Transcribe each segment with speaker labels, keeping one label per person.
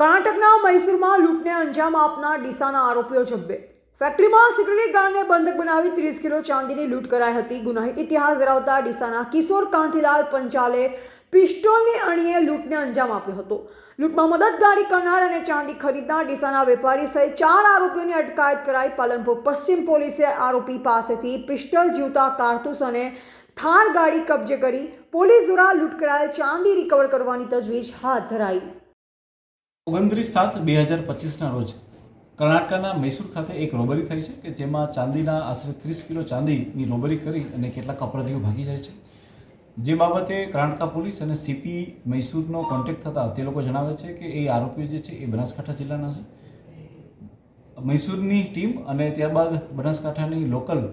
Speaker 1: કર્ણાટકના મૈસૂરમાં લૂંટને અંજામ આપનાર ડીસાના આરોપીઓ ઝબ્બે ફેક્ટરીમાં સિક્યુરિટી ગાર્ડને બંધક બનાવી ત્રીસ કિલો ચાંદીની લૂંટ કરાઈ હતી. ગુનાહિત ઇતિહાસ ધરાવતા ડીસાના કિશોર કાંતિલાલ પંચાલે પિસ્ટોલની અણીએ લૂંટને અંજામ આપ્યો હતો. લૂંટમાં મદદગારી કરનાર અને ચાંદી ખરીદનાર ડીસાના વેપારી સહિત ચાર આરોપીઓની અટકાયત કરાઈ. પાલનપુર પશ્ચિમ પોલીસે આરોપી પાસેથી પિસ્ટલ જીવતા કારતૂસ અને થાર ગાડી કબજે કરી પોલીસ દ્વારા લૂંટ કરાયેલ ચાંદી રિકવર કરવાની તજવીજ હાથ ધરાઈ.
Speaker 2: ઓગણત્રીસ સાત બે હજાર પચીસના રોજ કર્ણાટકના મૈસૂર ખાતે એક રોબરી થઈ છે કે જેમાં ચાંદીના આશરે ત્રીસ કિલો ચાંદીની રોબરી કરી અને કેટલાક અપરાધીઓ ભાગી જાય છે. જે બાબતે કર્ણાટકા પોલીસ અને સીપી મૈસૂરનો કોન્ટેક્ટ થતાં તે લોકો જણાવે છે કે એ આરોપીઓ જે છે એ બનાસકાંઠા જિલ્લાના છે. મૈસૂરની ટીમ અને ત્યારબાદ બનાસકાંઠાની લોકલ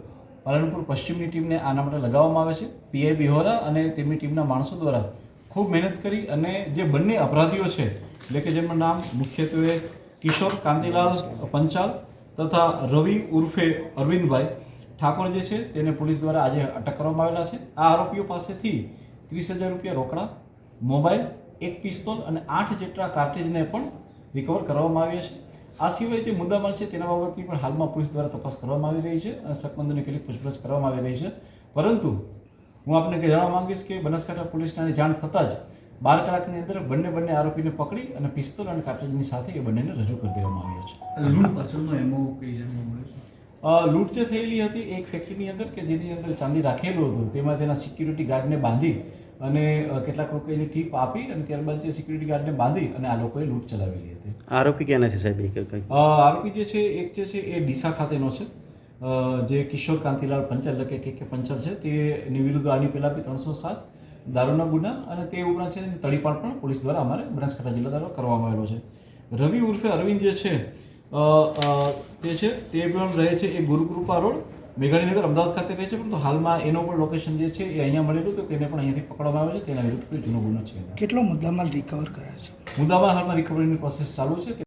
Speaker 2: પાલનપુર પશ્ચિમની ટીમને આના માટે લગાવવામાં આવે છે. પીઆઈ બિહોરા અને તેમની ટીમના માણસો દ્વારા ખૂબ મહેનત કરી અને જે બંને અપરાધીઓ છે એટલે કે જેમનું નામ મુખ્યત્વે કિશોર કાંતિલાલ પંચાલ તથા રવિ ઉર્ફે અરવિંદભાઈ ઠાકોર જે છે તેને પોલીસ દ્વારા આજે અટક કરવામાં આવેલા છે. આ આરોપીઓ પાસેથી ત્રીસ હજાર રૂપિયા રોકડા, મોબાઈલ, એક પિસ્તોલ અને આઠ જેટલા કાર્ટેજને પણ રિકવર કરવામાં આવ્યા છે. આ સિવાય જે મુદ્દામાલ છે તેના બાબતની પણ હાલમાં પોલીસ દ્વારા તપાસ કરવામાં આવી રહી છે અને શકમંદોની કેટલીક પૂછપરછ કરવામાં આવી રહી છે. પરંતુ હું આપને જણાવવા માંગીશ કે બનાસકાંઠા પોલીસને જાણ થતાં જ બાર કલાકની અંદર બંને બંને આરોપીને પકડી અને પિસ્તોલ અને કાર્ટ્રીજની સાથે એ બંનેને રજૂ કરી દેવામાં આવ્યા છે.
Speaker 3: લૂંટ એમો કઈ મળે
Speaker 2: લૂંટ જે થયેલી હતી એક ફેક્ટરીની અંદર કે જેની અંદર ચાંદી રાખેલું હતું. તેમાં તેના સિક્યુરિટી ગાર્ડને બાંધી અને કેટલાક લોકો એની ટીપ આપી અને ત્યારબાદ જે સિક્યુરિટી ગાર્ડને બાંધી અને આ લોકોએ લૂંટ ચલાવેલી હતી.
Speaker 4: આરોપી ક્યાંના છે સાહેબ એક કંઈક
Speaker 2: અ, આરોપી જે છે એક જે છે એ ડીસા ખાતેનો છે. જે કિશોર કાંતિલાલ પંચાલ એટલે કે કે કે પંચાલ છે તેની વિરુદ્ધ આની પહેલાં બી ત્રણસો સાત દારૂના ગુના અને તે ઉપરાંત છે તડીપાર પણ પોલીસ દ્વારા અમારે બનાસકાંઠા જિલ્લા દ્વારા કરવામાં આવેલો છે. રવિ ઉર્ફે અરવિંદ જે છે તે છે તે પણ રહે છે એ ગુરુકૃપા રોડ. મેઘાણીનગર અમદાવાદ ખાતે રહે છે પરંતુ હાલમાં એનો પણ લોકેશન જે છે એ અહીંયા મળેલું તો તેને પણ અહીંયાથી પકડવામાં આવે છે. તેના વિરુદ્ધ કોઈ જૂનો ગુનો છે.
Speaker 5: કેટલો મુદ્દામાલ રિકવર કર્યા છે?
Speaker 2: મુદ્દામાં હાલમાં રિકવરીની પ્રોસેસ ચાલુ છે.